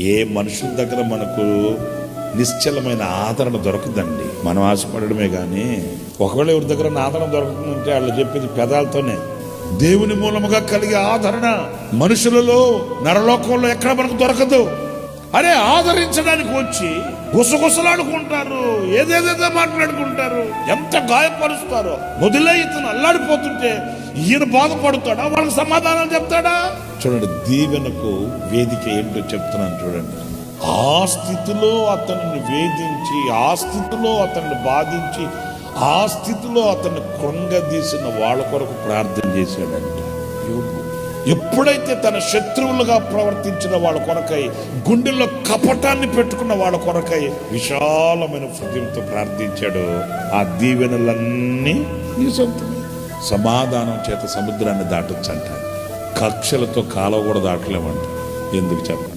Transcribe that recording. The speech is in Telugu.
ఏ మనుషుల దగ్గర మనకు నిశ్చలమైన ఆదరణ దొరకదండి. మనం ఆశపడడమే కానీ ఒకవేళ ఎవరి దగ్గర ఆదరణ దొరుకుతుందంటే వాళ్ళు చెప్పేది పెదాలతోనే. దేవుని మూలముగా కలిగే ఆదరణ మనుషులలో నరలోకంలో ఎక్కడ మనకు దొరకదు. అరే ఆదరించడానికి వచ్చి గుసగుసలాడుకుంటారు ఏదేదేదో మాట్లాడుకుంటారు ఎంత గాయపరుస్తారో. మొదలై ఇతను అల్లాడిపోతుంటే ఈయన బాధపడుతాడా? వాళ్ళకి సమాధానం చెప్తాడా? చూడండి దీవెనకు వేదిక ఏంటో చెప్తున్నాను చూడండి. ఆ స్థితిలో అతనిని వేధించి ఆ స్థితిలో అతన్ని బాధించి ఆ స్థితిలో అతన్ని కృంగదీసిన వాళ్ళ కొరకు ప్రార్థన చేశాడంట. ఎప్పుడైతే తన శత్రువులుగా ప్రవర్తించిన వాళ్ళ కొరకై గుండెల్లో కపటాన్ని పెట్టుకున్న వాళ్ళ కొరకై విశాలమైన హృదయంతో ప్రార్థించాడు ఆ దీవెనలన్నీ నీ సొంతమే. సమాధానం చేత సముద్రాన్ని దాటొచ్చంట కక్షలతో కాలవ కూడా దాటలేమంట. ఎందుకు చెప్పండి